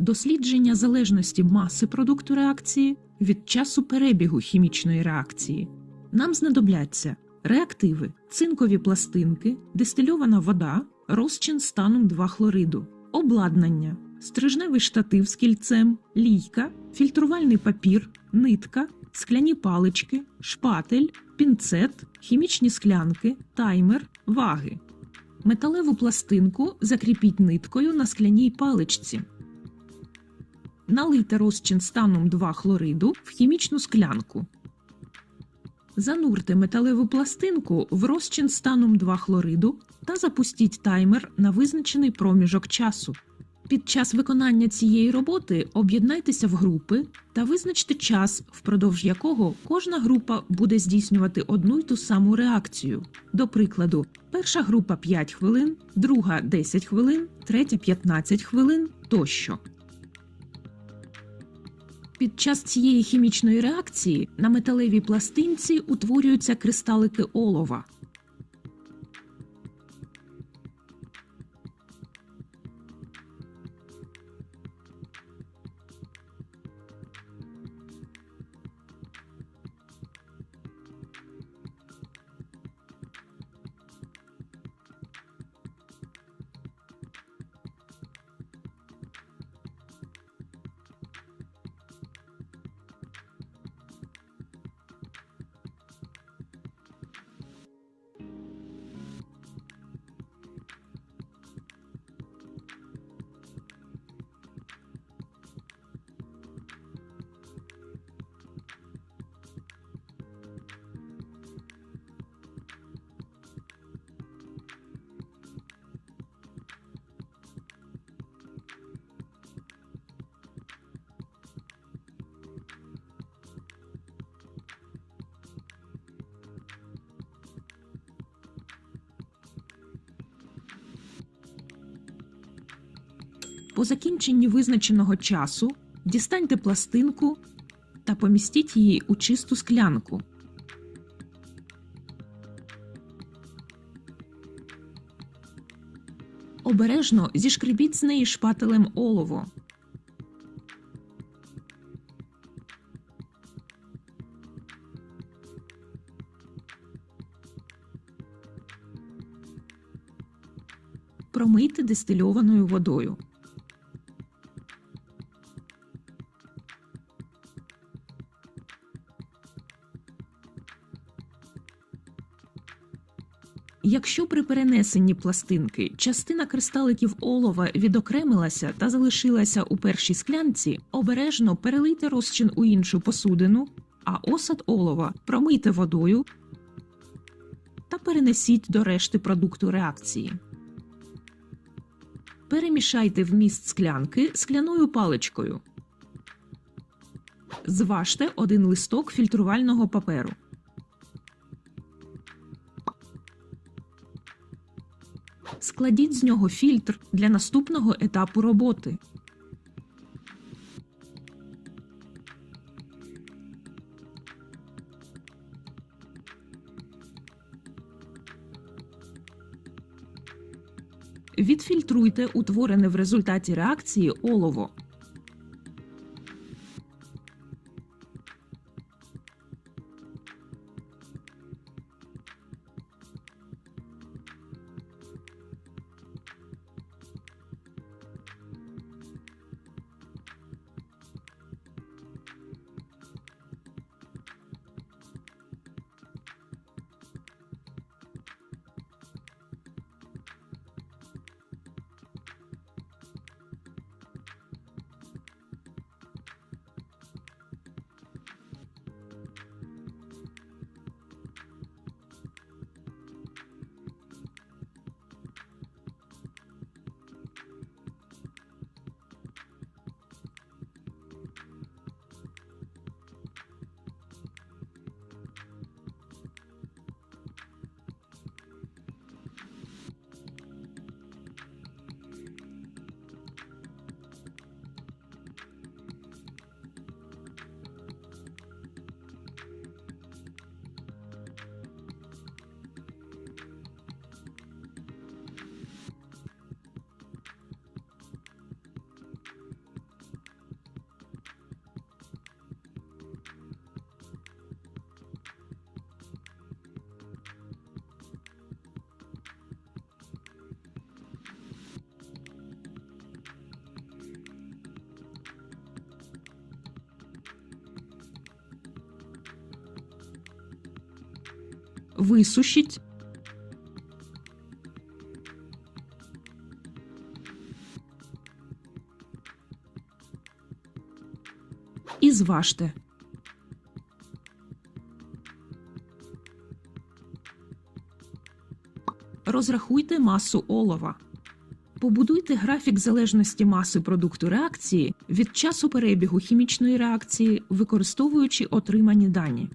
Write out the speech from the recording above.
дослідження залежності маси продукту реакції від часу перебігу хімічної реакції. Нам знадобляться реактиви, цинкові пластинки, дистильована вода, розчин станом 2 хлориду, обладнання, стрижневий штатив з кільцем, лійка, фільтрувальний папір, нитка, скляні палички, шпатель, пінцет, хімічні склянки, таймер, ваги. Металеву пластинку закріпіть ниткою на скляній паличці. Налийте розчин станом 2 хлориду в хімічну склянку. Занурте металеву пластинку в розчин станом 2 хлориду та запустіть таймер на визначений проміжок часу. Під час виконання цієї роботи об'єднайтеся в групи та визначте час, впродовж якого кожна група буде здійснювати одну й ту саму реакцію. До прикладу, перша група 5 хвилин, друга 10 хвилин, третя 15 хвилин тощо. Під час цієї хімічної реакції на металевій пластинці утворюються кристалики олова. По закінченні визначеного часу дістаньте пластинку та помістіть її у чисту склянку. Обережно зішкребіть з неї шпателем олово. Промийте дистильованою водою. Якщо при перенесенні пластинки частина кристаликів олова відокремилася та залишилася у першій склянці, обережно перелийте розчин у іншу посудину, а осад олова промийте водою та перенесіть до решти продукту реакції. Перемішайте вміст склянки скляною паличкою. Зважте один листок фільтрувального паперу. Складіть з нього фільтр для наступного етапу роботи. Відфільтруйте утворене в результаті реакції олово. Висушіть. І зважте. Розрахуйте масу олова. Побудуйте графік залежності маси продукту реакції від часу перебігу хімічної реакції, використовуючи отримані дані.